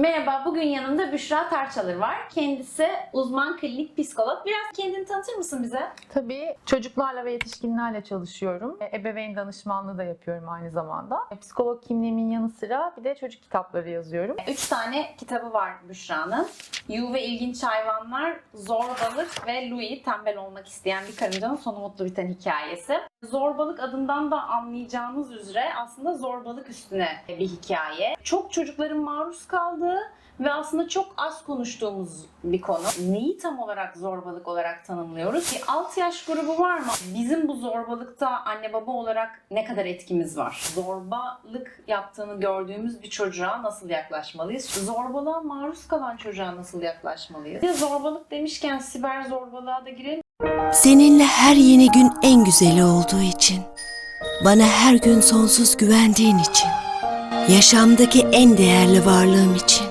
Merhaba, bugün yanımda Büşra Tarçalır var. Kendisi uzman klinik psikolog. Biraz kendini tanıtır mısın bize? Tabii çocuklarla ve yetişkinlerle çalışıyorum. E, Ebeveyn danışmanlığı da yapıyorum aynı zamanda. E, Psikolog kimliğimin yanı sıra bir de çocuk kitapları yazıyorum. Üç tane kitabı var Büşra'nın. Yu ve İlginç Hayvanlar, Zorbalık ve Louis, tembel olmak isteyen bir karıncanın sonu mutlu biten hikayesi. Zorbalık adından da anlayacağınız üzere aslında zorbalık üstüne bir hikaye. Çok çocukların maruz kaldığı ve aslında çok az konuştuğumuz bir konu. Neyi tam olarak zorbalık olarak tanımlıyoruz? Bir alt yaş grubu var mı? Bizim bu zorbalıkta anne baba olarak ne kadar etkimiz var? Zorbalık yaptığını gördüğümüz bir çocuğa nasıl yaklaşmalıyız? Zorbalığa maruz kalan çocuğa nasıl yaklaşmalıyız? Ya zorbalık demişken siber zorbalığa da girelim. Seninle her yeni gün en güzeli olduğu için, bana her gün sonsuz güvendiğin için, yaşamdaki en değerli varlığım için.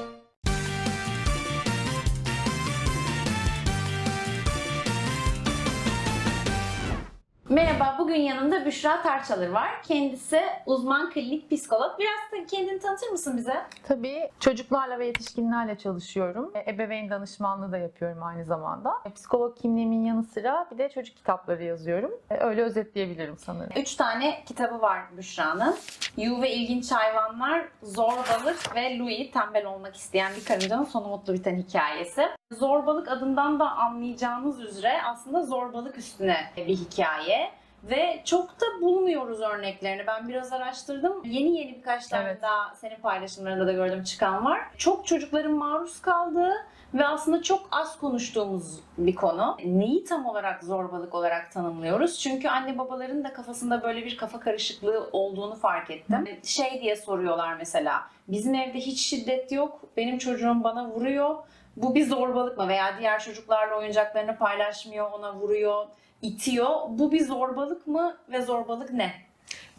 Tarçalır var. Kendisi uzman klinik psikolog. Biraz da kendini tanıtır mısın bize? Tabii çocuklarla ve yetişkinlerle çalışıyorum. E, Ebeveyn danışmanlığı da yapıyorum aynı zamanda. E, Psikolog kimliğimin yanı sıra bir de çocuk kitapları yazıyorum. E, Öyle özetleyebilirim sanırım. Üç tane kitabı var Büşra'nın. Yu ve İlginç Hayvanlar, Zorbalık ve Louis, tembel olmak isteyen bir karıncanın sonu mutlu biten hikayesi. Zorbalık adından da anlayacağınız üzere aslında zorbalık üstüne bir hikaye. Ve çok da bulmuyoruz örneklerini. Ben biraz araştırdım. Yeni yeni birkaç tane Evet. daha senin paylaşımlarında da gördüm çıkan var. Çok çocukların maruz kaldığı ve aslında çok az konuştuğumuz bir konu. Neyi tam olarak zorbalık olarak tanımlıyoruz? Çünkü anne babaların da kafasında böyle bir kafa karışıklığı olduğunu fark ettim. Şey diye soruyorlar mesela. Bizim evde hiç şiddet yok. Benim çocuğum bana vuruyor. Bu bir zorbalık mı? Veya diğer çocuklarla oyuncaklarını paylaşmıyor, ona vuruyor, itiyor. Bu bir zorbalık mı ve zorbalık ne?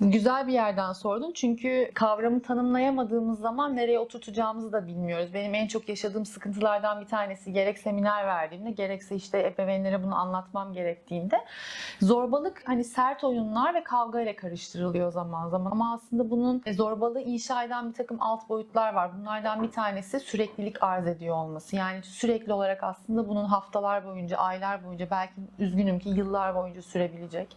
Güzel bir yerden sordun çünkü kavramı tanımlayamadığımız zaman nereye oturtacağımızı da bilmiyoruz. Benim en çok yaşadığım sıkıntılardan bir tanesi gerek seminer verdiğimde gerekse işte ebeveynlere bunu anlatmam gerektiğinde zorbalık hani sert oyunlar ve kavga ile karıştırılıyor zaman zaman ama aslında bunun e, zorbalığı inşa eden bir takım alt boyutlar var. Bunlardan bir tanesi süreklilik arz ediyor olması. Yani sürekli olarak aslında bunun haftalar boyunca, aylar boyunca belki üzgünüm ki yıllar boyunca sürebilecek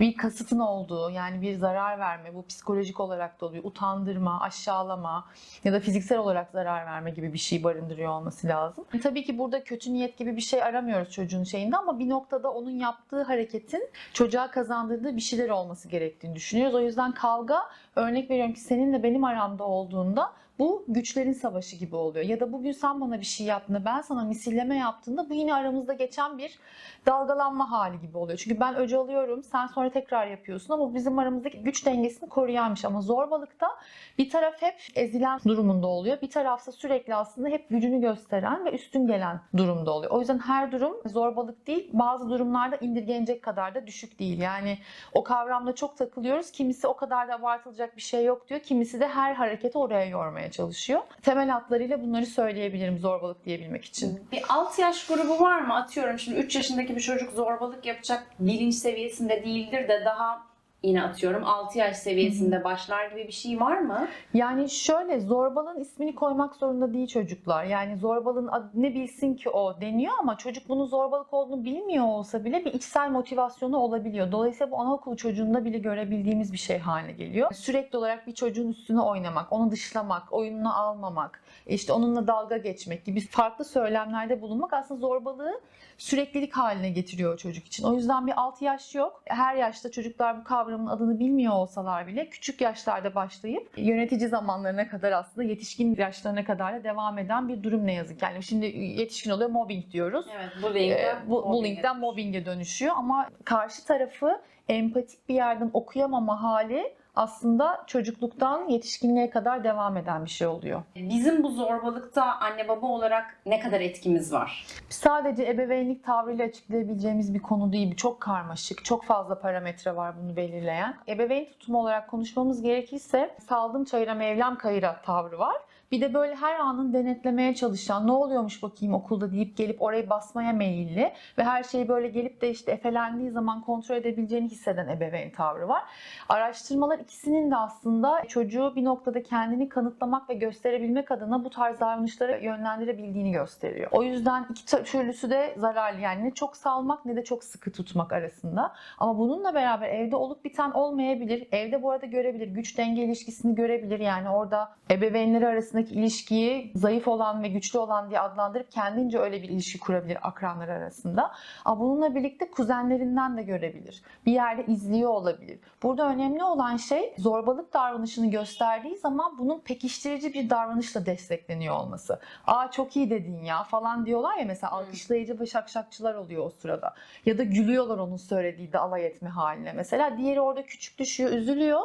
bir kasıtın olduğu yani bir zarar verme bu psikolojik olarak da oluyor. Utandırma, aşağılama ya da fiziksel olarak zarar verme gibi bir şey barındırıyor olması lazım. E, Tabii ki burada kötü niyet gibi bir şey aramıyoruz çocuğun şeyinde ama bir noktada onun yaptığı hareketin çocuğa kazandırdığı bir şeyler olması gerektiğini düşünüyoruz. O yüzden kavga örnek veriyorum ki seninle benim aramda olduğunda bu güçlerin savaşı gibi oluyor. Ya da bugün sen bana bir şey yaptığında ben sana misilleme yaptığında bu yine aramızda geçen bir dalgalanma hali gibi oluyor. Çünkü ben öce alıyorum sen sonra tekrar yapıyorsun ama bizim aramızdaki güç dengesini koruyanmış. Ama zorbalıkta bir taraf hep ezilen durumunda oluyor. Bir tarafsa sürekli aslında hep gücünü gösteren ve üstün gelen durumda oluyor. O yüzden her durum zorbalık değil. Bazı durumlarda indirgenecek kadar da düşük değil. Yani o kavramda çok takılıyoruz. Kimisi o kadar da abartılacak bir şey yok diyor. Kimisi de her hareketi oraya yormaya çalışıyor. Temel hatlarıyla bunları söyleyebilirim zorbalık diyebilmek için. Bir alt yaş grubu var mı? Atıyorum şimdi 3 yaşındaki bir çocuk zorbalık yapacak bilinç seviyesinde değildir de daha yine atıyorum 6 yaş seviyesinde başlar gibi bir şey var mı? Yani şöyle zorbalığın ismini koymak zorunda değil çocuklar. Yani zorbalığın ne bilsin ki o deniyor ama çocuk bunun zorbalık olduğunu bilmiyor olsa bile bir içsel motivasyonu olabiliyor. Dolayısıyla bu anaokulu çocuğunda bile görebildiğimiz bir şey haline geliyor. Sürekli olarak bir çocuğun üstüne oynamak, onu dışlamak, oyununa almamak, işte onunla dalga geçmek gibi farklı söylemlerde bulunmak aslında zorbalığı süreklilik haline getiriyor çocuk için. O yüzden bir 6 yaş yok. Her yaşta çocuklar bu kavramın adını bilmiyor olsalar bile küçük yaşlarda başlayıp yönetici zamanlarına kadar aslında yetişkin yaşlarına kadar da devam eden bir durum ne yazık. Yani şimdi yetişkin oluyor mobbing diyoruz. Evet, bullying'den, Ee, bu, bullying'den mobbing'e dönüşüyor ama karşı tarafı empatik bir yerden okuyamama hali aslında çocukluktan yetişkinliğe kadar devam eden bir şey oluyor. Bizim bu zorbalıkta anne baba olarak ne kadar etkimiz var? Sadece ebeveynlik tavrıyla açıklayabileceğimiz bir konu değil. Çok karmaşık. Çok fazla parametre var bunu belirleyen. Ebeveyn tutumu olarak konuşmamız gerekirse saldım çayıra mevlam kayıra tavrı var. Bir de böyle her anın denetlemeye çalışan, ne oluyormuş bakayım okulda deyip gelip orayı basmaya meyilli ve her şeyi böyle gelip de işte efelendiği zaman kontrol edebileceğini hisseden ebeveyn tavrı var. Araştırmalar ikisinin de aslında çocuğu bir noktada kendini kanıtlamak ve gösterebilmek adına bu tarz davranışlara yönlendirebildiğini gösteriyor. O yüzden iki türlüsü de zararlı. Yani ne çok salmak ne de çok sıkı tutmak arasında. Ama bununla beraber evde olup biten olmayabilir. Evde bu arada görebilir. Güç denge ilişkisini görebilir. Yani orada ebeveynleri arasındaki ilişkiyi zayıf olan ve güçlü olan diye adlandırıp kendince öyle bir ilişki kurabilir akranlar arasında. Ama bununla birlikte kuzenlerinden de görebilir. Bir yerde izliyor olabilir. Burada önemli olan şey zorbalık davranışını gösterdiği zaman bunun pekiştirici bir davranışla destekleniyor olması. Aa çok iyi dedin ya falan diyorlar ya mesela alkışlayıcı ve şakşakçılar oluyor o sırada. Ya da gülüyorlar onun söylediği de alay etme haline. Mesela diğeri orada küçük düşüyor, üzülüyor.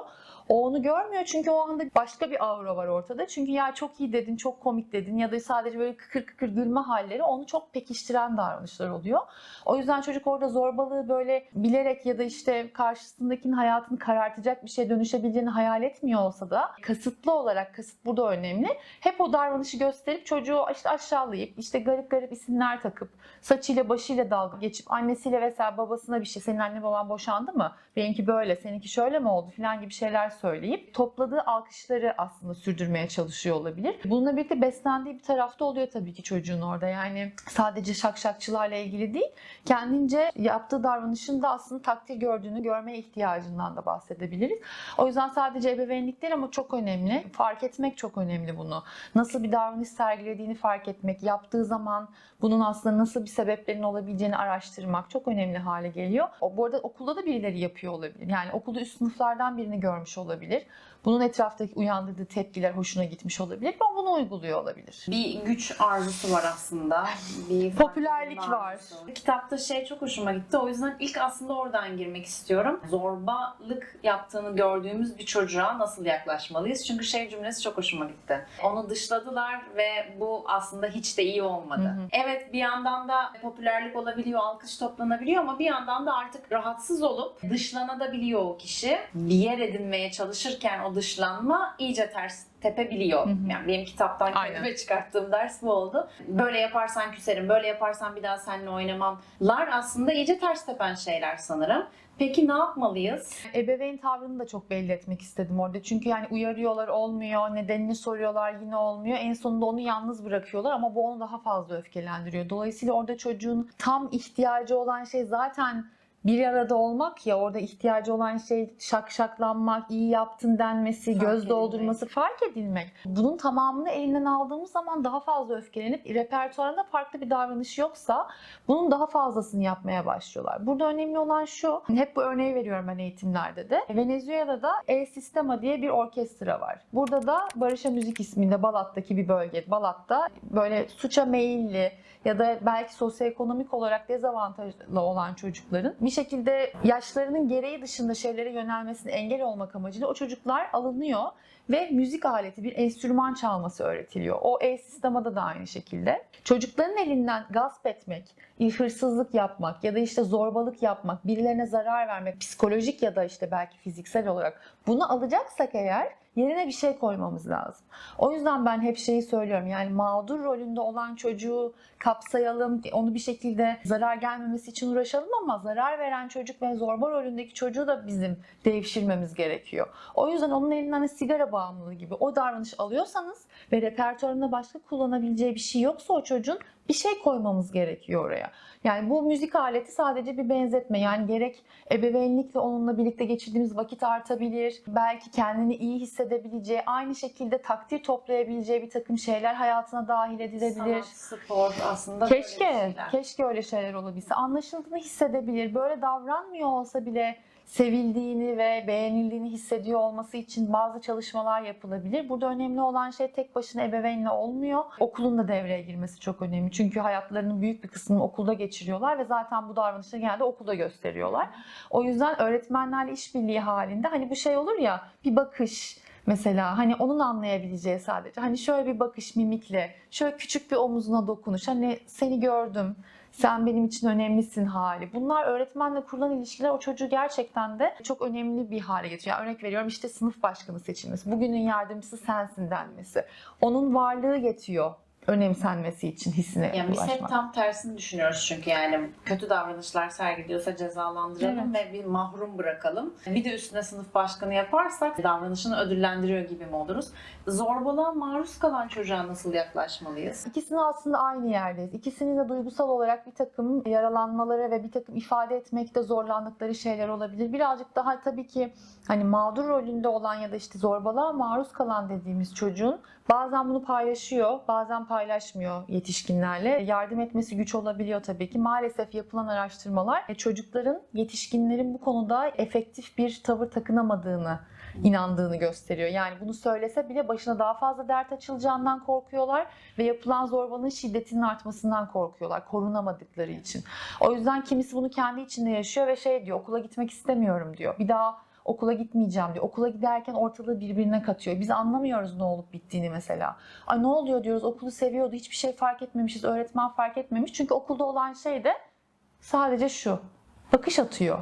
O onu görmüyor çünkü o anda başka bir aura var ortada. Çünkü ya çok iyi dedin, çok komik dedin ya da sadece böyle kıkır kıkır gülme halleri onu çok pekiştiren davranışlar oluyor. O yüzden çocuk orada zorbalığı böyle bilerek ya da işte karşısındakinin hayatını karartacak bir şeye dönüşebileceğini hayal etmiyor olsa da kasıtlı olarak, kasıt burada önemli. Hep o davranışı gösterip çocuğu işte aşağılayıp işte garip garip isimler takıp saçıyla başıyla dalga geçip annesiyle vesaire babasına bir şey senin anne baban boşandı mı? Benimki böyle, seninki şöyle mi oldu falan gibi şeyler söyleyip topladığı alkışları aslında sürdürmeye çalışıyor olabilir. Bununla birlikte beslendiği bir tarafta oluyor tabii ki çocuğun orada. Yani sadece şakşakçılarla ilgili değil, kendince yaptığı davranışın da aslında takdir gördüğünü görmeye ihtiyacından da bahsedebiliriz. O yüzden sadece ebeveynlik değil ama çok önemli. Fark etmek çok önemli bunu. Nasıl bir davranış sergilediğini fark etmek, yaptığı zaman bunun aslında nasıl bir sebeplerin olabileceğini araştırmak çok önemli hale geliyor. Bu arada okulda da birileri yapıyor olabilir. Yani okulda üst sınıflardan birini görmüş olabilir. Bunun etraftaki uyandırdığı tepkiler hoşuna gitmiş olabilir ve bunu uyguluyor olabilir. Bir güç arzusu var aslında. Bir Popülerlik var. arzusu. Kitapta şey çok hoşuma gitti. O yüzden ilk aslında oradan girmek istiyorum. Zorbalık yaptığını gördüğümüz bir çocuğa nasıl yaklaşmalıyız? Çünkü şey cümlesi çok hoşuma gitti. Onu dışladılar ve bu aslında hiç de iyi olmadı. Hı hı. Evet bir yandan da popülerlik olabiliyor, alkış toplanabiliyor ama bir yandan da artık rahatsız olup dışlanabiliyor o kişi. Bir yer edinmeye çalışırken o dışlanma iyice ters tepebiliyor. Hı hı. Yani benim kitaptan kendime çıkarttığım ders bu oldu. Böyle yaparsan küserim, böyle yaparsan bir daha seninle oynamamlar aslında iyice ters tepen şeyler sanırım. Peki ne yapmalıyız? Ebeveyn tavrını da çok belli etmek istedim orada. Çünkü yani uyarıyorlar olmuyor, nedenini soruyorlar yine olmuyor. En sonunda onu yalnız bırakıyorlar ama bu onu daha fazla öfkelendiriyor. Dolayısıyla orada çocuğun tam ihtiyacı olan şey zaten bir arada olmak ya orada ihtiyacı olan şey şakşaklanmak, iyi yaptın denmesi, Fark göz edilmek. doldurması, fark edilmek. Bunun tamamını elinden aldığımız zaman daha fazla öfkelenip repertuarında farklı bir davranış yoksa bunun daha fazlasını yapmaya başlıyorlar. Burada önemli olan şu, hep bu örneği veriyorum ben eğitimlerde de. Venezuela'da El Sistema diye bir orkestra var. Burada da Barış'a Müzik isminde Balat'taki bir bölge. Balat'ta böyle suça meyilli ya da belki sosyoekonomik olarak dezavantajlı olan çocukların bir şekilde yaşlarının gereği dışında şeylere yönelmesine engel olmak amacıyla o çocuklar alınıyor ve müzik aleti bir enstrüman çalması öğretiliyor. O e-sistemada da aynı şekilde. Çocukların elinden gasp etmek, hırsızlık yapmak ya da işte zorbalık yapmak, birilerine zarar vermek, psikolojik ya da işte belki fiziksel olarak bunu alacaksak eğer yerine bir şey koymamız lazım. O yüzden ben hep şeyi söylüyorum yani mağdur rolünde olan çocuğu kapsayalım, onu bir şekilde zarar gelmemesi için uğraşalım ama zarar veren çocuk ve zorba rolündeki çocuğu da bizim devşirmemiz gerekiyor. O yüzden onun elinden hani sigara bağımlılığı gibi o davranış alıyorsanız ve repertuarında başka kullanabileceği bir şey yoksa o çocuğun bir şey koymamız gerekiyor oraya. Yani bu müzik aleti sadece bir benzetme. Yani gerek ebeveynlikle onunla birlikte geçirdiğimiz vakit artabilir. Belki kendini iyi hissedebileceği, aynı şekilde takdir toplayabileceği bir takım şeyler hayatına dahil edilebilir. Sanat, spor aslında böyle Keşke, şeyler. keşke öyle şeyler olabilse. Anlaşıldığını hissedebilir. Böyle davranmıyor olsa bile sevildiğini ve beğenildiğini hissediyor olması için bazı çalışmalar yapılabilir. Burada önemli olan şey tek başına ebeveynle olmuyor. Okulun da devreye girmesi çok önemli. Çünkü hayatlarının büyük bir kısmını okulda geçiriyorlar ve zaten bu davranışları genelde okulda gösteriyorlar. O yüzden öğretmenlerle işbirliği halinde hani bu şey olur ya bir bakış Mesela hani onun anlayabileceği sadece hani şöyle bir bakış mimikle, şöyle küçük bir omuzuna dokunuş. Hani seni gördüm, sen benim için önemlisin hali. Bunlar öğretmenle kurulan ilişkiler o çocuğu gerçekten de çok önemli bir hale getiriyor. Yani örnek veriyorum işte sınıf başkanı seçilmesi, bugünün yardımcısı sensin denmesi. Onun varlığı yetiyor önemsenmesi için hissine Yani biz hep ulaşmak. tam tersini düşünüyoruz çünkü yani kötü davranışlar sergiliyorsa cezalandıralım ve bir mahrum bırakalım. Bir de üstüne sınıf başkanı yaparsak davranışını ödüllendiriyor gibi mi oluruz? Zorbalığa maruz kalan çocuğa nasıl yaklaşmalıyız? İkisinin aslında aynı yerdeyiz. İkisinin de duygusal olarak bir takım yaralanmaları ve bir takım ifade etmekte zorlandıkları şeyler olabilir. Birazcık daha tabii ki hani mağdur rolünde olan ya da işte zorbalığa maruz kalan dediğimiz çocuğun bazen bunu paylaşıyor, bazen paylaşmıyor yetişkinlerle. Yardım etmesi güç olabiliyor tabii ki. Maalesef yapılan araştırmalar e, çocukların yetişkinlerin bu konuda efektif bir tavır takınamadığını inandığını gösteriyor. Yani bunu söylese bile başına daha fazla dert açılacağından korkuyorlar ve yapılan zorbalığın şiddetinin artmasından korkuyorlar korunamadıkları için. O yüzden kimisi bunu kendi içinde yaşıyor ve şey diyor okula gitmek istemiyorum diyor. Bir daha okula gitmeyeceğim diyor. Okula giderken ortalığı birbirine katıyor. Biz anlamıyoruz ne olup bittiğini mesela. Ay ne oluyor diyoruz okulu seviyordu hiçbir şey fark etmemişiz öğretmen fark etmemiş. Çünkü okulda olan şey de sadece şu bakış atıyor.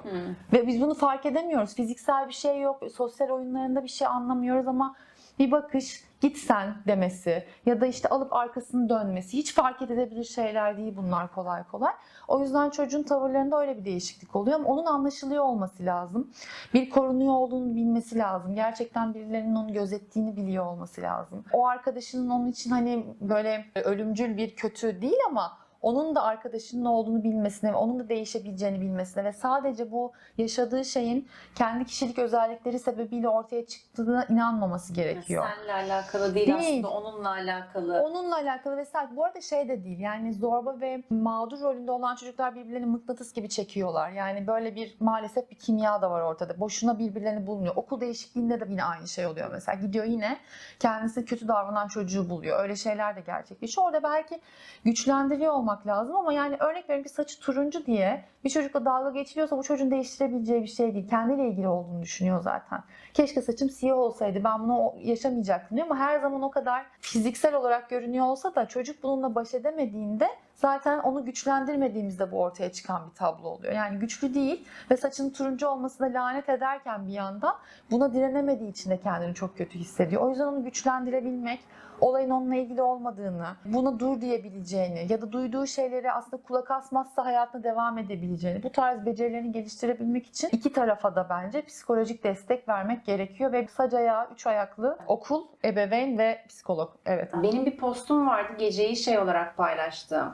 Ve biz bunu fark edemiyoruz. Fiziksel bir şey yok. Sosyal oyunlarında bir şey anlamıyoruz ama bir bakış git sen demesi ya da işte alıp arkasını dönmesi hiç fark edilebilir şeyler değil bunlar kolay kolay. O yüzden çocuğun tavırlarında öyle bir değişiklik oluyor ama onun anlaşılıyor olması lazım. Bir korunuyor olduğunu bilmesi lazım. Gerçekten birilerinin onu gözettiğini biliyor olması lazım. O arkadaşının onun için hani böyle ölümcül bir kötü değil ama onun da arkadaşının olduğunu bilmesine ve onun da değişebileceğini bilmesine ve sadece bu yaşadığı şeyin kendi kişilik özellikleri sebebiyle ortaya çıktığına inanmaması gerekiyor. Seninle alakalı değil, Değil. aslında onunla alakalı. Onunla alakalı vesaire. Bu arada şey de değil yani zorba ve mağdur rolünde olan çocuklar birbirlerini mıknatıs gibi çekiyorlar. Yani böyle bir maalesef bir kimya da var ortada. Boşuna birbirlerini bulmuyor. Okul değişikliğinde de yine aynı şey oluyor mesela. Gidiyor yine kendisi kötü davranan çocuğu buluyor. Öyle şeyler de gerçekleşiyor. Orada belki güçlendiriyor olmak lazım ama yani örnek veriyorum ki saçı turuncu diye bir çocukla dalga geçiliyorsa bu çocuğun değiştirebileceği bir şey değil. Kendiyle ilgili olduğunu düşünüyor zaten. Keşke saçım siyah olsaydı ben bunu yaşamayacaktım diyor ama her zaman o kadar fiziksel olarak görünüyor olsa da çocuk bununla baş edemediğinde zaten onu güçlendirmediğimizde bu ortaya çıkan bir tablo oluyor. Yani güçlü değil ve saçının turuncu olmasına lanet ederken bir yandan buna direnemediği için de kendini çok kötü hissediyor. O yüzden onu güçlendirebilmek, olayın onunla ilgili olmadığını, buna dur diyebileceğini ya da duyduğu şeyleri aslında kulak asmazsa hayatına devam edebileceğini, bu tarz becerilerini geliştirebilmek için iki tarafa da bence psikolojik destek vermek gerekiyor ve sac ayağı, üç ayaklı okul, ebeveyn ve psikolog. Evet. Benim bir postum vardı geceyi şey olarak paylaştığım.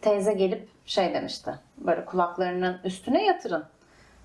Teyze gelip şey demişti. Böyle kulaklarının üstüne yatırın.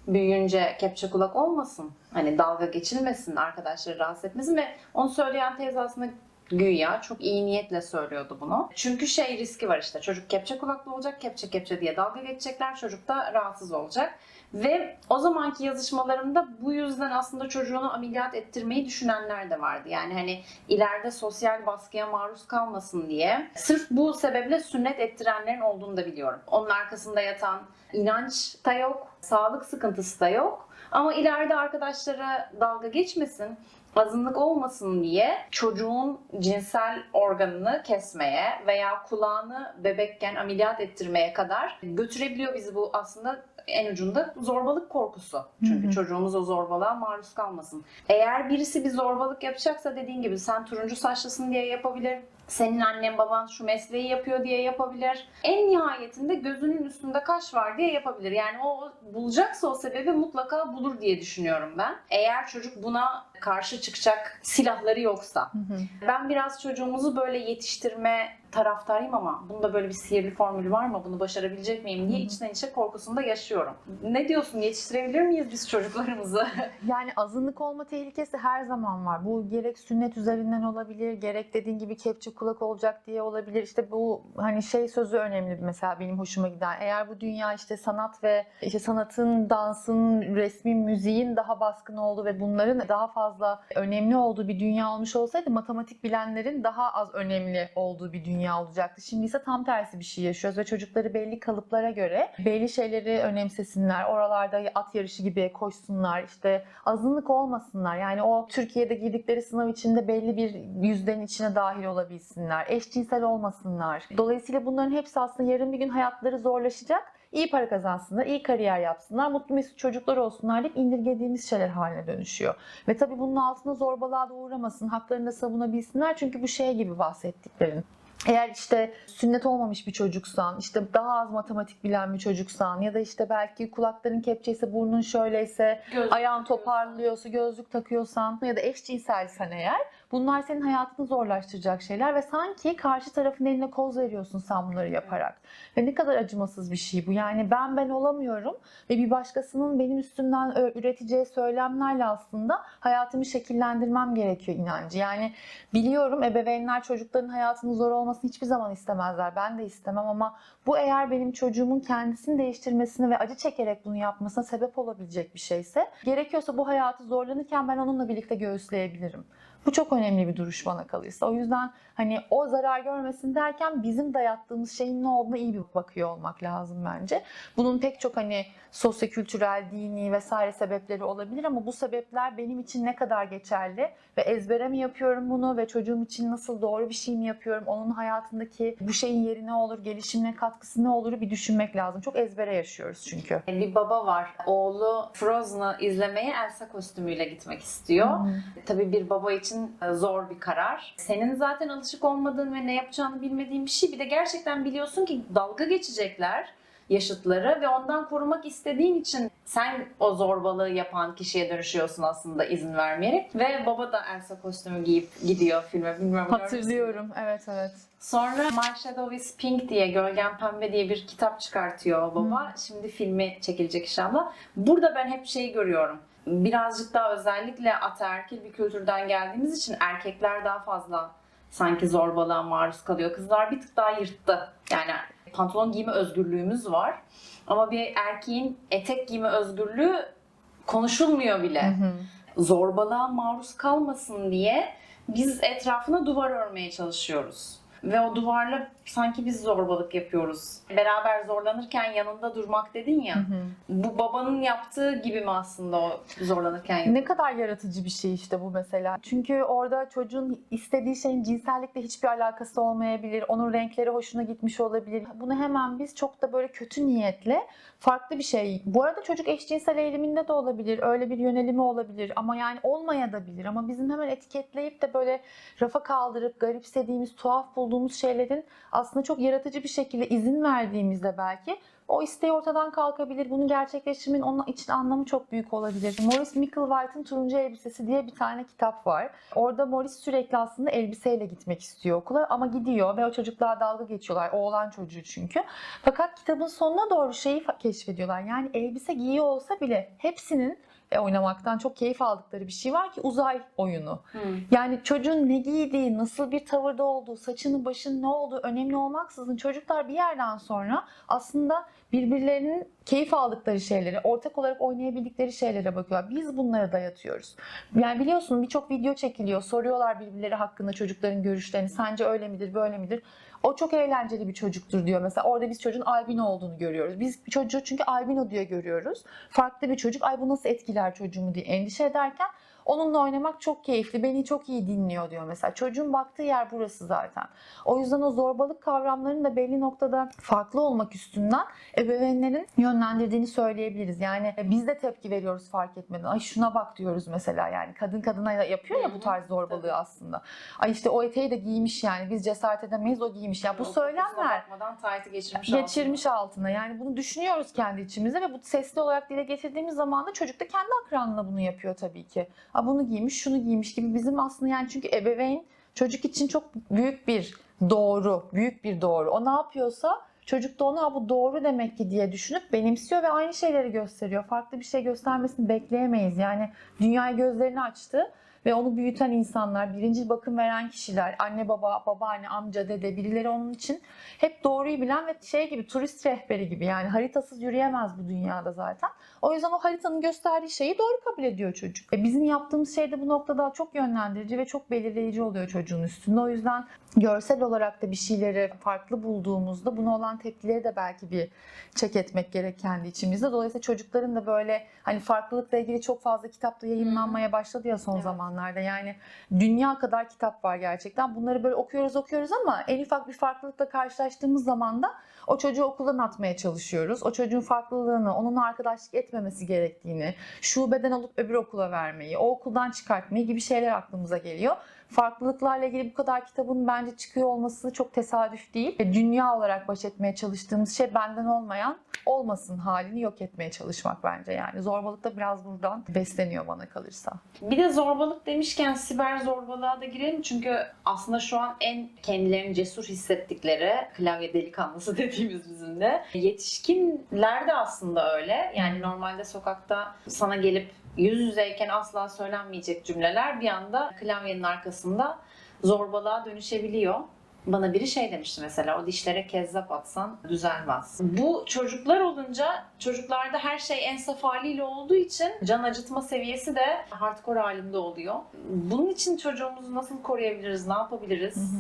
Büyüyünce kepçe kulak olmasın. Hani dalga geçilmesin, arkadaşları rahatsız etmesin ve onu söyleyen teyze aslında güya çok iyi niyetle söylüyordu bunu. Çünkü şey riski var işte çocuk kepçe kulaklı olacak, kepçe kepçe diye dalga geçecekler, çocuk da rahatsız olacak. Ve o zamanki yazışmalarımda bu yüzden aslında çocuğunu ameliyat ettirmeyi düşünenler de vardı. Yani hani ileride sosyal baskıya maruz kalmasın diye. Sırf bu sebeple sünnet ettirenlerin olduğunu da biliyorum. Onun arkasında yatan inanç da yok, sağlık sıkıntısı da yok. Ama ileride arkadaşlara dalga geçmesin, azınlık olmasın diye çocuğun cinsel organını kesmeye veya kulağını bebekken ameliyat ettirmeye kadar götürebiliyor bizi bu aslında en ucunda zorbalık korkusu. Çünkü Hı hı. çocuğumuz o zorbalığa maruz kalmasın. Eğer birisi bir zorbalık yapacaksa dediğin gibi sen turuncu saçlısın diye yapabilir. Senin annen baban şu mesleği yapıyor diye yapabilir. En nihayetinde gözünün üstünde kaş var diye yapabilir. Yani o bulacaksa o sebebi mutlaka bulur diye düşünüyorum ben. Eğer çocuk buna karşı çıkacak silahları yoksa. Hı hı. Ben biraz çocuğumuzu böyle yetiştirme taraftarıyım ama bunda böyle bir sihirli formülü var mı? Bunu başarabilecek miyim diye içten içe korkusunda yaşıyorum. Ne diyorsun? Yetiştirebilir miyiz biz çocuklarımızı? Yani azınlık olma tehlikesi her zaman var. Bu gerek sünnet üzerinden olabilir, gerek dediğin gibi kepçe kulak olacak diye olabilir. İşte bu hani şey sözü önemli mesela benim hoşuma giden. Eğer bu dünya işte sanat ve işte sanatın, dansın, resmin, müziğin daha baskın olduğu ve bunların daha fazla fazla önemli olduğu bir dünya olmuş olsaydı matematik bilenlerin daha az önemli olduğu bir dünya olacaktı. Şimdi ise tam tersi bir şey yaşıyoruz ve çocukları belli kalıplara göre belli şeyleri önemsesinler. Oralarda at yarışı gibi koşsunlar. işte azınlık olmasınlar. Yani o Türkiye'de girdikleri sınav içinde belli bir yüzdenin içine dahil olabilsinler. Eşcinsel olmasınlar. Dolayısıyla bunların hepsi aslında yarın bir gün hayatları zorlaşacak. İyi para kazansınlar, iyi kariyer yapsınlar, mutlu mesut çocuklar olsunlar deyip indirgediğimiz şeyler haline dönüşüyor. Ve tabii bunun altında zorbalığa da uğramasın, haklarını da savunabilsinler. Çünkü bu şey gibi bahsettiklerin. Eğer işte sünnet olmamış bir çocuksan, işte daha az matematik bilen bir çocuksan ya da işte belki kulakların kepçeyse, burnun şöyleyse, Gözlük ayağın toparlıyorsa, gözlük takıyorsan ya da eşcinselsen eğer bunlar senin hayatını zorlaştıracak şeyler ve sanki karşı tarafın eline koz veriyorsun sen bunları yaparak. Ve ne kadar acımasız bir şey bu. Yani ben ben olamıyorum ve bir başkasının benim üstümden üreteceği söylemlerle aslında hayatımı şekillendirmem gerekiyor inancı. Yani biliyorum ebeveynler çocukların hayatının zor olmasını hiçbir zaman istemezler. Ben de istemem ama bu eğer benim çocuğumun kendisini değiştirmesine ve acı çekerek bunu yapmasına sebep olabilecek bir şeyse gerekiyorsa bu hayatı zorlanırken ben onunla birlikte göğüsleyebilirim. Bu çok önemli bir duruş bana kalırsa. O yüzden hani o zarar görmesin derken bizim dayattığımız şeyin ne olduğuna iyi bir bakıyor olmak lazım bence. Bunun pek çok hani sosyokültürel, dini vesaire sebepleri olabilir ama bu sebepler benim için ne kadar geçerli ve ezbere mi yapıyorum bunu ve çocuğum için nasıl doğru bir şey mi yapıyorum? Onun hayatındaki bu şeyin yeri ne olur, gelişimine katkısı ne olur bir düşünmek lazım. Çok ezbere yaşıyoruz çünkü. Bir baba var. Oğlu Frozen'ı izlemeye Elsa kostümüyle gitmek istiyor. Tabii bir baba için e, zor bir karar. Senin zaten alışık olmadığın ve ne yapacağını bilmediğin bir şey. Bir de gerçekten biliyorsun ki dalga geçecekler yaşıtları ve ondan korumak istediğin için sen o zorbalığı yapan kişiye dönüşüyorsun aslında izin vermeyerek. Ve baba da Elsa kostümü giyip gidiyor filme. Bilmiyorum? Hatırlıyorum. Evet evet. Sonra My Shadow is Pink diye, Gölgen Pembe diye bir kitap çıkartıyor baba. Şimdi filmi çekilecek inşallah. Burada ben hep şey görüyorum. Birazcık daha özellikle ataerkil bir kültürden geldiğimiz için erkekler daha fazla sanki zorbalığa maruz kalıyor. Kızlar bir tık daha yırttı. Yani pantolon giyme özgürlüğümüz var. Ama bir erkeğin etek giyme özgürlüğü konuşulmuyor bile Hı hı. zorbalığa maruz kalmasın diye biz etrafına duvar örmeye çalışıyoruz. Ve o duvarla sanki biz zorbalık yapıyoruz. Beraber zorlanırken yanında durmak dedin ya. Hı hı. Bu babanın yaptığı gibi mi aslında o zorlanırken yapıyor? Ne kadar yaratıcı bir şey işte bu mesela. Çünkü orada çocuğun istediği şeyin cinsellikle hiçbir alakası olmayabilir. Onun renkleri hoşuna gitmiş olabilir. Bunu hemen biz çok da böyle kötü niyetle farklı bir şey. Bu arada çocuk eşcinsel eğiliminde de olabilir. Öyle bir yönelimi olabilir. Ama yani olmaya da bilir. Ama bizim hemen etiketleyip de böyle rafa kaldırıp garipsediğimiz, tuhaf bulduğumuz şeylerin aslında çok yaratıcı bir şekilde izin verdiğimizde belki o isteği ortadan kalkabilir. Bunu gerçekleştirmenin onun için anlamı çok büyük olabilir. Maurice Micklewhite'ın Turuncu Elbisesi diye bir tane kitap var. Orada Maurice sürekli aslında elbiseyle gitmek istiyor okula ama gidiyor ve o çocuklar dalga geçiyorlar. Oğlan çocuğu çünkü. Fakat kitabın sonuna doğru şeyi keşfediyorlar. Yani elbise giyiyor olsa bile hepsinin oynamaktan çok keyif aldıkları bir şey var ki uzay oyunu. Hı. Yani çocuğun ne giydiği, nasıl bir tavırda olduğu, saçının başının ne olduğu önemli olmaksızın çocuklar bir yerden sonra aslında birbirlerinin keyif aldıkları şeyleri, ortak olarak oynayabildikleri şeylere bakıyorlar. Biz bunlara dayatıyoruz. Yani biliyorsun birçok video çekiliyor. Soruyorlar birbirleri hakkında çocukların görüşlerini. Sence öyle midir, böyle midir? O çok eğlenceli bir çocuktur diyor. Mesela orada biz çocuğun albino olduğunu görüyoruz. Biz çocuğu çünkü albino diye görüyoruz. Farklı bir çocuk. Ay bu nasıl etkiler çocuğumu diye endişe ederken Onunla oynamak çok keyifli, beni çok iyi dinliyor diyor mesela. Çocuğun baktığı yer burası zaten. O yüzden o zorbalık kavramlarının da belli noktada farklı olmak üstünden ebeveynlerin yönlendirdiğini söyleyebiliriz. Yani biz de tepki veriyoruz fark etmeden. Ay şuna bak diyoruz mesela yani. Kadın kadına yapıyor ya bu tarz zorbalığı tabii. aslında. Ay işte o eteği de giymiş yani biz cesaret edemeyiz o giymiş. Ya bu Kusura söylemler geçirmiş geçirmiş altına. Yani bunu düşünüyoruz kendi içimizde ve bu sesli olarak dile getirdiğimiz zaman da çocuk da kendi akranına bunu yapıyor tabii ki. Aa, bunu giymiş, şunu giymiş gibi bizim aslında yani çünkü ebeveyn çocuk için çok büyük bir doğru, büyük bir doğru. O ne yapıyorsa çocuk da ona "Aa, bu doğru demek ki diye düşünüp benimsiyor ve aynı şeyleri gösteriyor. Farklı bir şey göstermesini bekleyemeyiz. Yani dünyaya gözlerini açtı ve onu büyüten insanlar, birinci bakım veren kişiler, anne baba, babaanne, amca, dede birileri onun için hep doğruyu bilen ve şey gibi turist rehberi gibi yani haritasız yürüyemez bu dünyada zaten. O yüzden o haritanın gösterdiği şeyi doğru kabul ediyor çocuk. E bizim yaptığımız şey de bu noktada çok yönlendirici ve çok belirleyici oluyor çocuğun üstünde. O yüzden görsel olarak da bir şeyleri farklı bulduğumuzda buna olan tepkileri de belki bir çek etmek gerek kendi içimizde. Dolayısıyla çocukların da böyle hani farklılıkla ilgili çok fazla kitapta yayınlanmaya başladı ya son Evet. Zamanlarda. Yani dünya kadar kitap var gerçekten. Bunları böyle okuyoruz okuyoruz ama en ufak bir farklılıkla karşılaştığımız zaman da o çocuğu okuldan atmaya çalışıyoruz. O çocuğun farklılığını, onunla arkadaşlık etmemesi gerektiğini, şubeden alıp öbür okula vermeyi, o okuldan çıkartmayı gibi şeyler aklımıza geliyor. Farklılıklarla ilgili bu kadar kitabın bence çıkıyor olması çok tesadüf değil. Ve Dünya olarak baş etmeye çalıştığımız şey benden olmayan olmasın halini yok etmeye çalışmak bence yani. Zorbalık da biraz buradan besleniyor bana kalırsa. Bir de zorbalık demişken siber zorbalığa da girelim. Çünkü aslında şu an en kendilerini cesur hissettikleri klavye delikanlısı dediğimiz bizim de. Yetişkinler de aslında öyle. Yani normalde sokakta sana gelip yüz yüzeyken asla söylenmeyecek cümleler bir anda klavyenin arkasında zorbalığa dönüşebiliyor. Bana biri şey demişti mesela o dişlere kezzap atsan düzelmez. Bu çocuklar olunca çocuklarda her şey en saf haliyle olduğu için can acıtma seviyesi de hardcore halinde oluyor. Bunun için çocuğumuzu nasıl koruyabiliriz, ne yapabiliriz?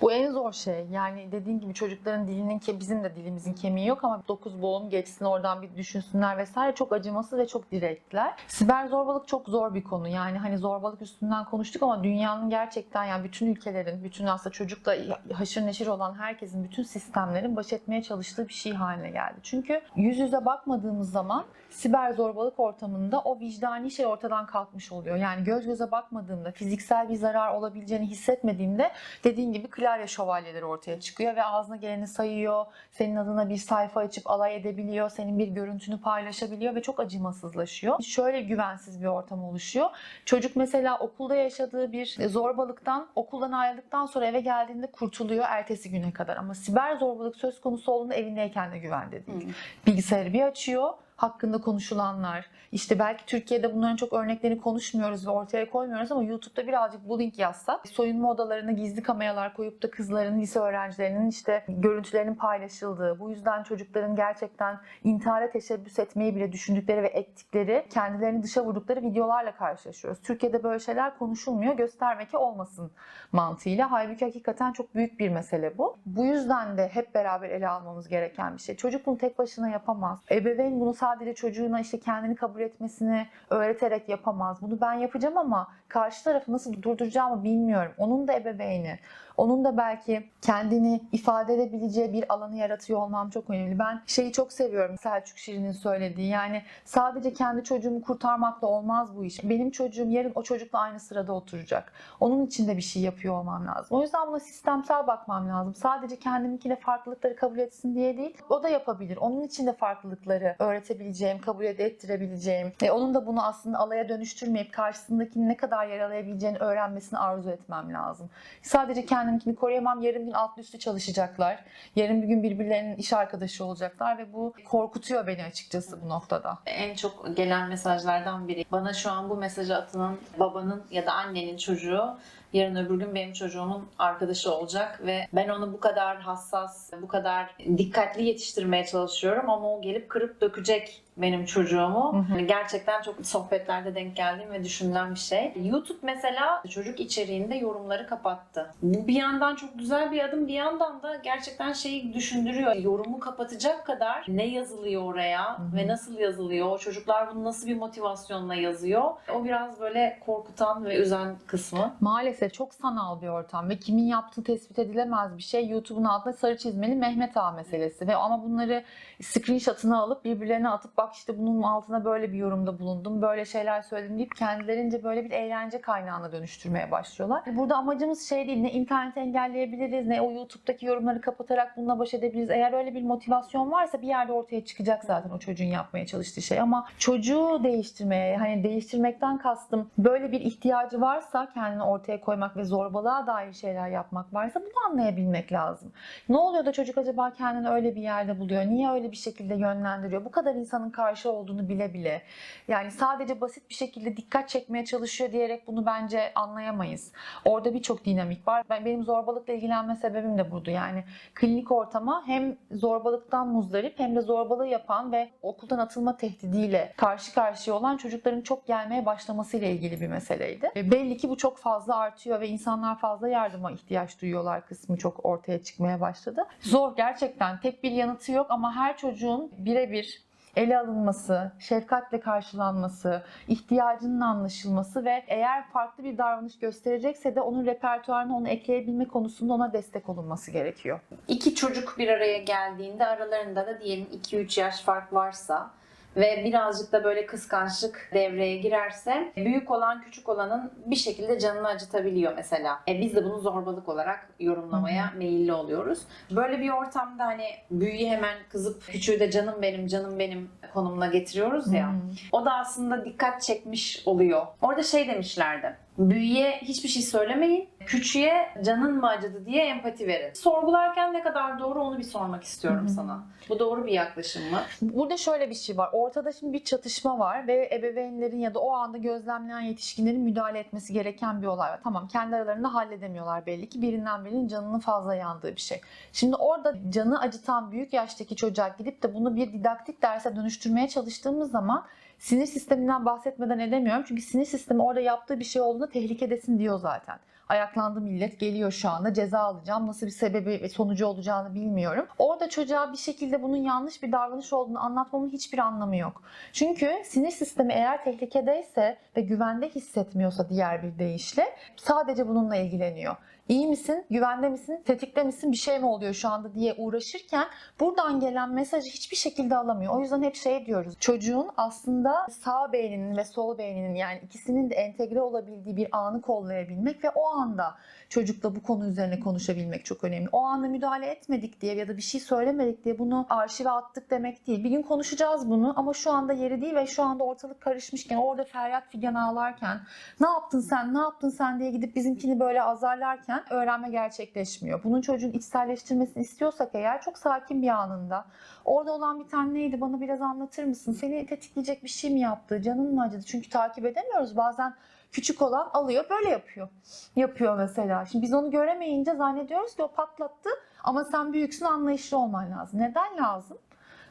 Bu en zor şey. Yani dediğin gibi çocukların dilinin ki bizim de dilimizin kemiği yok ama 9 boğum geçsin oradan bir düşünsünler vesaire çok acımasız ve çok direktler. Siber zorbalık çok zor bir konu. Yani hani zorbalık üstünden konuştuk ama dünyanın gerçekten yani bütün ülkelerin, bütün aslında çocukla haşır neşir olan herkesin, bütün sistemlerin baş etmeye çalıştığı bir şey haline geldi. Çünkü yüz yüze bakmadığımız zaman siber zorbalık ortamında o vicdani şey ortadan kalkmış oluyor. Yani göz göze bakmadığımda, fiziksel bir zarar olabileceğini hissetmediğimde dediğin gibi klavye şövalyeleri ortaya çıkıyor ve ağzına geleni sayıyor. Senin adına bir sayfa açıp alay edebiliyor. Senin bir görüntünü paylaşabiliyor ve çok acımasızlaşıyor. Şöyle güvensiz bir ortam oluşuyor. Çocuk mesela okulda yaşadığı bir zorbalıktan okuldan ayrıldıktan sonra eve geldiğinde kurtuluyor ertesi güne kadar. Ama siber zorbalık söz konusu olduğunda evindeyken de güvende değil. Hı. Bilgisayarı bir açıyor hakkında konuşulanlar. İşte belki Türkiye'de bunların çok örneklerini konuşmuyoruz ve ortaya koymuyoruz ama YouTube'da birazcık bullying yazsak, soyunma odalarına gizli kameralar koyup da kızların, lise öğrencilerinin işte görüntülerinin paylaşıldığı, bu yüzden çocukların gerçekten intihara teşebbüs etmeyi bile düşündükleri ve ettikleri, kendilerini dışa vurdukları videolarla karşılaşıyoruz. Türkiye'de böyle şeyler konuşulmuyor, göstermek olmasın mantığıyla. Halbuki hakikaten çok büyük bir mesele bu. Bu yüzden de hep beraber ele almamız gereken bir şey. Çocuk bunu tek başına yapamaz. Ebeveyn bunu sadece çocuğuna işte kendini kabul etmesini öğreterek yapamaz. Bunu ben yapacağım ama karşı tarafı nasıl durduracağımı bilmiyorum. Onun da ebeveyni, onun da belki kendini ifade edebileceği bir alanı yaratıyor olmam çok önemli. Ben şeyi çok seviyorum Selçuk Şirin'in söylediği. Yani sadece kendi çocuğumu kurtarmakla olmaz bu iş. Benim çocuğum yarın o çocukla aynı sırada oturacak. Onun için de bir şey yapıyor olmam lazım. O yüzden buna sistemsel bakmam lazım. Sadece kendiminkiyle farklılıkları kabul etsin diye değil. O da yapabilir. Onun için de farklılıkları öğretebileceğim, kabul ettirebileceğim. E, onun da bunu aslında alaya dönüştürmeyip karşısındakini ne kadar yaralayabileceğini öğrenmesini arzu etmem lazım. Sadece kendimkini koruyamam. Yarın gün altlı üstü çalışacaklar. Yarın bir gün birbirlerinin iş arkadaşı olacaklar ve bu korkutuyor beni açıkçası bu noktada. En çok gelen mesajlardan biri. Bana şu an bu mesajı atılan babanın ya da annenin çocuğu yarın öbür gün benim çocuğumun arkadaşı olacak ve ben onu bu kadar hassas, bu kadar dikkatli yetiştirmeye çalışıyorum ama o gelip kırıp dökecek benim çocuğumu. Hı hı. Hani gerçekten çok sohbetlerde denk geldiğim ve düşünülen bir şey. YouTube mesela çocuk içeriğinde yorumları kapattı. Bu bir yandan çok güzel bir adım, bir yandan da gerçekten şeyi düşündürüyor. Yorumu kapatacak kadar ne yazılıyor oraya Hı hı. ve nasıl yazılıyor? Çocuklar bunu nasıl bir motivasyonla yazıyor? O biraz böyle korkutan ve üzen kısmı. Maalesef çok sanal bir ortam ve kimin yaptığı tespit edilemez bir şey. YouTube'un altında sarı çizmeli Mehmet Ağa meselesi ve ama bunları screenshot'ını alıp birbirlerine atıp bak işte bunun altına böyle bir yorumda bulundum, böyle şeyler söyledim deyip kendilerince böyle bir eğlence kaynağına dönüştürmeye başlıyorlar. Burada amacımız şey değil, ne interneti engelleyebiliriz, ne o YouTube'daki yorumları kapatarak bununla baş edebiliriz. Eğer öyle bir motivasyon varsa bir yerde ortaya çıkacak zaten o çocuğun yapmaya çalıştığı şey. Ama çocuğu değiştirmeye, hani değiştirmekten kastım böyle bir ihtiyacı varsa kendini ortaya koymak ve zorbalığa dair şeyler yapmak varsa bunu anlayabilmek lazım. Ne oluyor da çocuk acaba kendini öyle bir yerde buluyor? Niye öyle bir şekilde yönlendiriyor? Bu kadar insanın karşı olduğunu bile bile. Yani sadece basit bir şekilde dikkat çekmeye çalışıyor diyerek bunu bence anlayamayız. Orada birçok dinamik var. Ben benim zorbalıkla ilgilenme sebebim de budur. Yani klinik ortama hem zorbalıktan muzdarip hem de zorbalığı yapan ve okuldan atılma tehdidiyle karşı karşıya olan çocukların çok gelmeye başlamasıyla ilgili bir meseleydi. E, belli ki bu çok fazla artıyor ve insanlar fazla yardıma ihtiyaç duyuyorlar kısmı çok ortaya çıkmaya başladı. Zor gerçekten tek bir yanıtı yok ama her çocuğun birebir ele alınması, şefkatle karşılanması, ihtiyacının anlaşılması ve eğer farklı bir davranış gösterecekse de onun repertuarına onu ekleyebilme konusunda ona destek olunması gerekiyor. İki çocuk bir araya geldiğinde aralarında da diyelim 2-3 yaş fark varsa ve birazcık da böyle kıskançlık devreye girerse büyük olan küçük olanın bir şekilde canını acıtabiliyor mesela. E biz de bunu zorbalık olarak yorumlamaya meyilli oluyoruz. Böyle bir ortamda hani büyüğü hemen kızıp küçüğü de canım benim canım benim konumuna getiriyoruz ya. Hmm. O da aslında dikkat çekmiş oluyor. Orada şey demişlerdi. Büyüye hiçbir şey söylemeyin. Küçüğe canın mı acıdı diye empati verin. Sorgularken ne kadar doğru onu bir sormak istiyorum Hı hı. sana. Bu doğru bir yaklaşım mı? Burada şöyle bir şey var. Ortada şimdi bir çatışma var ve ebeveynlerin ya da o anda gözlemleyen yetişkinlerin müdahale etmesi gereken bir olay var. Tamam kendi aralarında halledemiyorlar belli ki. Birinden birinin canının fazla yandığı bir şey. Şimdi orada canı acıtan büyük yaştaki çocuğa gidip de bunu bir didaktik derse dönüştürmeye çalıştığımız zaman sinir sisteminden bahsetmeden edemiyorum. Çünkü sinir sistemi orada yaptığı bir şey olduğunda tehlikedesin diyor zaten. Ayaklandı millet geliyor şu anda ceza alacağım. Nasıl bir sebebi ve sonucu olacağını bilmiyorum. Orada çocuğa bir şekilde bunun yanlış bir davranış olduğunu anlatmamın hiçbir anlamı yok. Çünkü sinir sistemi eğer tehlikedeyse ve güvende hissetmiyorsa diğer bir deyişle sadece bununla ilgileniyor. İyi misin? Güvende misin? Tetikte misin? Bir şey mi oluyor şu anda diye uğraşırken buradan gelen mesajı hiçbir şekilde alamıyor. O yüzden hep şey diyoruz. Çocuğun aslında sağ beyninin ve sol beyninin yani ikisinin de entegre olabildiği bir anı kollayabilmek ve o anda çocukla bu konu üzerine konuşabilmek çok önemli. O anda müdahale etmedik diye ya da bir şey söylemedik diye bunu arşive attık demek değil. Bir gün konuşacağız bunu ama şu anda yeri değil ve şu anda ortalık karışmışken orada feryat figan ağlarken ne yaptın sen ne yaptın sen diye gidip bizimkini böyle azarlarken öğrenme gerçekleşmiyor. Bunun çocuğun içselleştirmesini istiyorsak eğer çok sakin bir anında orada olan bir tane neydi bana biraz anlatır mısın? Seni tetikleyecek bir şey mi yaptı? Canın mı acıdı? Çünkü takip edemiyoruz. Bazen küçük olan alıyor böyle yapıyor. Yapıyor mesela. Şimdi biz onu göremeyince zannediyoruz ki o patlattı ama sen büyüksün anlayışlı olman lazım. Neden lazım?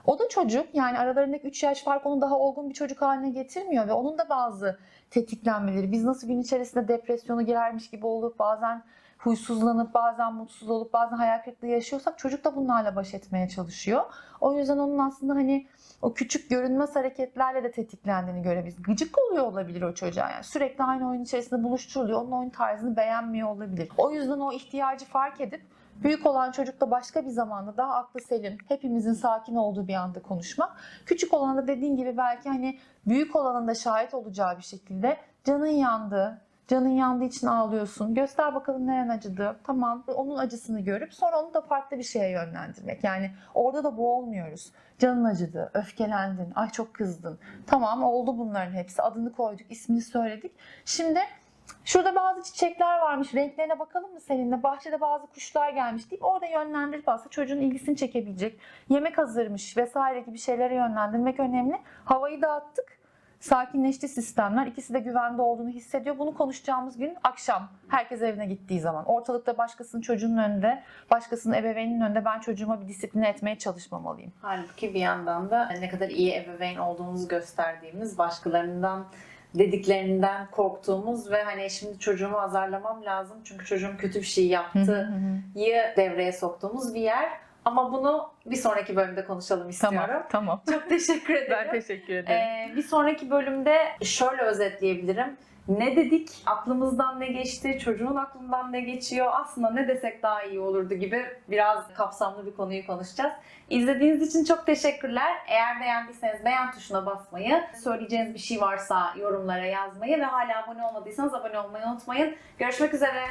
O da çocuk yani aralarındaki 3 yaş fark onu daha olgun bir çocuk haline getirmiyor ve onun da bazı tetiklenmeleri. Biz nasıl gün içerisinde depresyona girermiş gibi olup bazen huysuzlanıp bazen mutsuz olup bazen hayal kırıklığı yaşıyorsak çocuk da bunlarla baş etmeye çalışıyor. O yüzden onun aslında hani o küçük görünmez hareketlerle de tetiklendiğini görebiliriz. Gıcık oluyor olabilir o çocuğa yani. Sürekli aynı oyun içerisinde buluşturuluyor. Onun oyun tarzını beğenmiyor olabilir. O yüzden o ihtiyacı fark edip Büyük olan çocukla başka bir zamanda daha aklı selim, hepimizin sakin olduğu bir anda konuşmak. Küçük olana da dediğin gibi belki hani büyük olanın da şahit olacağı bir şekilde canın yandı, canın yandığı için ağlıyorsun. Göster bakalım neren acıdı. Tamam onun acısını görüp sonra onu da farklı bir şeye yönlendirmek. Yani orada da boğulmuyoruz. Canın acıdı, öfkelendin, ay çok kızdın. Tamam oldu bunların hepsi. Adını koyduk, ismini söyledik. Şimdi Şurada bazı çiçekler varmış. Renklerine bakalım mı seninle? Bahçede bazı kuşlar gelmiş deyip orada yönlendirip aslında çocuğun ilgisini çekebilecek. Yemek hazırmış vesaire gibi şeylere yönlendirmek önemli. Havayı dağıttık. Sakinleşti sistemler. İkisi de güvende olduğunu hissediyor. Bunu konuşacağımız gün akşam. Herkes evine gittiği zaman. Ortalıkta başkasının çocuğunun önünde, başkasının ebeveyninin önünde ben çocuğuma bir disipline etmeye çalışmamalıyım. Halbuki bir yandan da ne kadar iyi ebeveyn olduğumuzu gösterdiğimiz, başkalarından dediklerinden korktuğumuz ve hani şimdi çocuğumu azarlamam lazım çünkü çocuğum kötü bir şey yaptı yı devreye soktuğumuz bir yer. Ama bunu bir sonraki bölümde konuşalım istiyorum. tamam, tamam. Çok teşekkür ederim. Ben teşekkür ederim. Ee, bir sonraki bölümde şöyle özetleyebilirim. Ne dedik, aklımızdan ne geçti, çocuğun aklından ne geçiyor, aslında ne desek daha iyi olurdu gibi biraz kapsamlı bir konuyu konuşacağız. İzlediğiniz için çok teşekkürler. Eğer beğendiyseniz beğen tuşuna basmayı, söyleyeceğiniz bir şey varsa yorumlara yazmayı ve hala abone olmadıysanız abone olmayı unutmayın. Görüşmek üzere.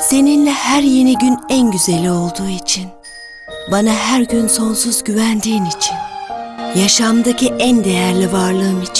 Seninle her yeni gün en güzeli olduğu için, bana her gün sonsuz güvendiğin için, yaşamdaki en değerli varlığım için.